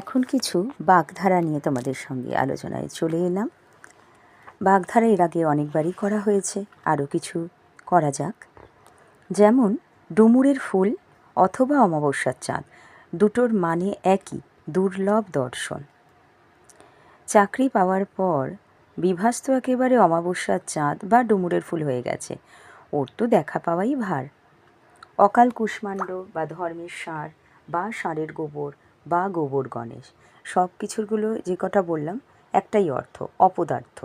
এখন কিছু বাগধারা নিয়ে তোমাদের সঙ্গে আলোচনায় চলে এলাম। বাগধারা এর আগে অনেকবারই করা হয়েছে, আরও কিছু করা যাক। যেমন, ডুমুরের ফুল অথবা অমাবস্যার চাঁদ, দুটোর মানে একই, দুর্লভ দর্শন। চাকরি পাওয়ার পর বিভাস তো একেবারে অমাবস্যার চাঁদ বা ডুমুরের ফুল হয়ে গেছে, ওর তো দেখা পাওয়াই ভার। অকাল কুষ্মাণ্ড বা ধর্মের সার বা ষাঁড়ের গোবর বা গোবর গণেশ। সব কিছুরগুলো যে কটা বললাম, একটাই অর্থ, অপদার্থ।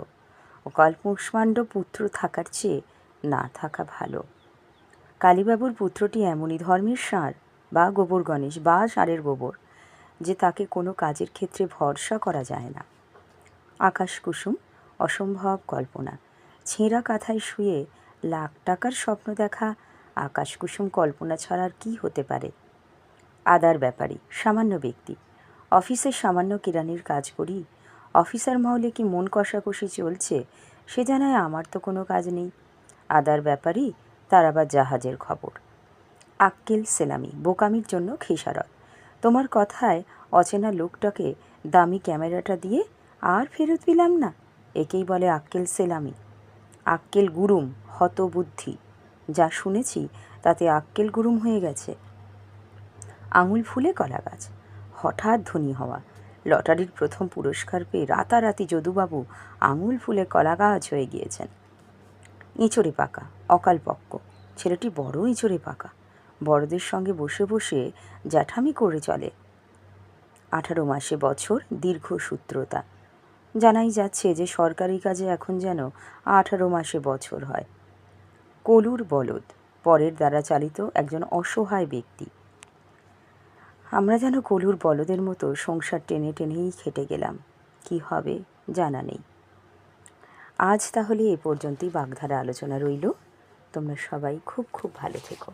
অকাল কুষ্মাণ্ড পুত্র থাকার চেয়ে না থাকা ভালো। কালীবাবুর পুত্রটি এমনই ধর্মের সার বা গোবর গণেশ বা ষাঁড়ের গোবর, যে তাকে কোনো কাজের ক্ষেত্রে ভরসা করা যায় না। আকাশ কুসুম অসম্ভব কল্পনা। ছেঁড়া কাঁথায় শুয়ে লাখ টাকার স্বপ্ন দেখা আকাশ কুসুম কল্পনা ছাড়া আর কী হতে পারে? আদার ব্যাপারী, সামান্য ব্যক্তি। অফিসে সামান্য কেরানির কাজ করি। অফিসার মহলে কি মন কষাকষি চলছে, সে জানায় আমার তো কোনো কাজ নেই। আদার ব্যাপারই তার আবার জাহাজের খবর। আক্কেল সেলামি বোকামির জন্য খেসারত। তোমার কথায় অচেনা লোকটাকে দামি ক্যামেরাটা দিয়ে আর ফেরত পেলাম না, একেই বলে আক্কেল সেলামি আক্কেল গুরুম, হতবুদ্ধি। যা শুনেছি, তাতে আক্কেল গুরুম হয়ে গেছে। আঙুল ফুলে কলা গাছ হঠাৎ ধনী হওয়া। লটারির প্রথম পুরস্কার পেয়ে রাতারাতি যদুবাবু আঙুল ফুলে কলা গাছ হয়ে গিয়েছেন। ইঁচড়ে পাকা অকালপক্ক ছেলেটি বড় ইঁচড়ে পাকা। বড়দের সঙ্গে বসে বসে জ্যাঠামি করে চলে। আঠারো মাসে বছর, দীর্ঘ সূত্রতা। জানাই যাচ্ছে যে সরকারি কাজে এখন যেন আঠারো মাসে বছর হয়। কলুর বলদ, পরের দ্বারা চালিত একজন অসহায় ব্যক্তি। আমরা যেন গলুর বলদের মতো সংসার টেনে টেনেই খেটে গেলাম। কি হবে, জানা নেই। আজ তাহলে এ পর্যন্তই বাগধারা আলোচনা রইল। তোমরা সবাই খুব খুব ভালো থেকো।